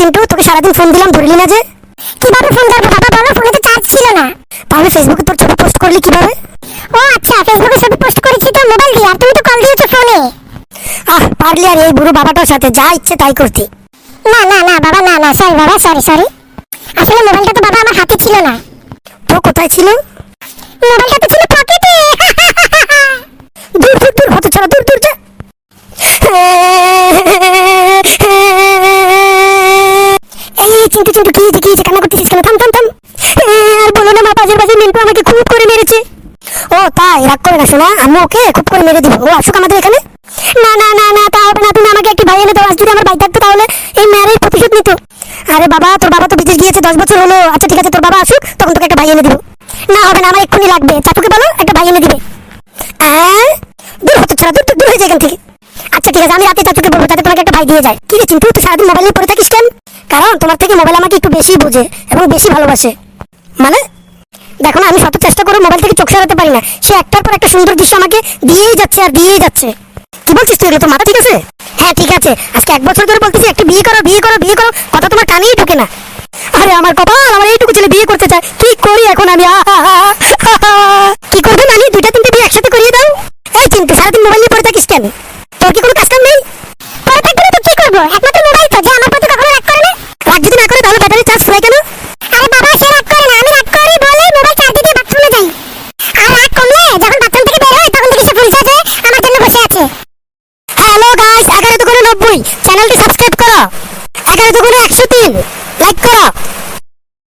চিন্টু, তোকে সারাদিন ফোন দিলাম, ধরলি না যে? কীভাবে ফোন ধরবো বাবা? বলো ফোনে তো চার্জ ছিল না। তাহলে ফেসবুকে তোর ছবি পোস্ট করলি কীভাবে? ও আচ্ছা ফেসবুকে ছবি পোস্ট করেছি তো মোবাইল দিয়ে, আর তুমি তো কল দিয়েছ ফোনে আহ, পারলি আর এই বুড়ো বাবাটার সাথে, যা ইচ্ছে তাই করতি। না না না, বাবা, না না সরি বাবা সরি সরি আসলে মোবাইলটা তো বাবা আমার হাতে ছিল না। তো কোথায় ছিল? মোবাইলটা তো ছিল পকেটে দূর দূর দূর হতে ছাড়া দূর দূর যা এই চিন্টু চিন্টু কি হয়েছে কি করতেছিস কেন? থাম থাম থাম। আর বলো না, মা, পাশের পাশে মিন্টু আমাকে খুব করে মেরেছে। ও, তাই, রাগ করে না শোনা আমি ওকে খুব করে মেরে দিব। ও আসুক আমাদের এখানে। না না না না, তা হবে না। তুমি আমাকে একটি ভাই এনে দাও। যদি আমার ভাই থাকতো তাহলে এই মেয়ের প্রতিশোধ নিত। আরে বাবা, তোর বাবা তো বিদেশ গিয়েছে, দশ বছর হলো। আচ্ছা ঠিক আছে, তোর বাবা আসুক, তখন তোকে একটা ভাই এনে দিব। না, হবে না, আমার এক্ষুনি লাগবে। চাটুকে বলো, একটা ভাই এনে দিবে। দূর হতে ছাড়া, দূর দূর হয়ে যায় এখান থেকে। আচ্ছা ঠিক আছে, আমি রাতে চাচুকে বলব যাতে তোমাকে একটা ভাই দিয়ে যায়। কি রে, চিন্টু, তুই সারাদিন মোবাইল নিয়ে পড়ে থাকিস কেন? কারণ তোমার থেকে মোবাইল আমাকে একটু বেশি বোঝে এবং বেশি ভালোবাসে। মানে? দেখো না, আমি শত চেষ্টা করে মোবাইল থেকে চোখ সরাতে পারি না। সে একটার পর একটা সুন্দর দৃশ্য আমাকে দিয়েই যাচ্ছে আর দিয়েই যাচ্ছে। কি বলছিস তুই তোর মাথা ঠিক আছে? হ্যাঁ ঠিক আছে। আজকে এক বছর ধরে বলতেছি, একটু বিয়ে করো বিয়ে করো বিয়ে করো। কথা তোমার কানেই ঢোকে না। আরে, আমার কপাল, আমার এইটুকু ছেলে বিয়ে করতে চায়। কি করি এখন আমি? কি করব নানি? দুইটা, তিনটে বিয়ে একসাথে করিয়ে দাও। এই চিন্তা সারাদিন মোবাইল নিয়ে পড়ে থাকিস কেন? তোর কি কোনো কাজ কাম নেই? পড়ে থাকবে তো কি করব? একমাত্র কাজ হয় কেন? আরে বাবা, সে রাগ করে না। আমি রাগ করি বলে মোবাইল চার্জ দিতে বাথরুমে যাই। আর রাগ কমলে যখন বাথরুম থেকে বের হয়, তখন থেকে সে বলছে যে আমার জন্য বসে আছে। হ্যালো গাইস এগারো দুগুণে নব্বই। চ্যানেলটি সাবস্ক্রাইব করো। এগারো দুগুণে একশো তিন। লাইক করো।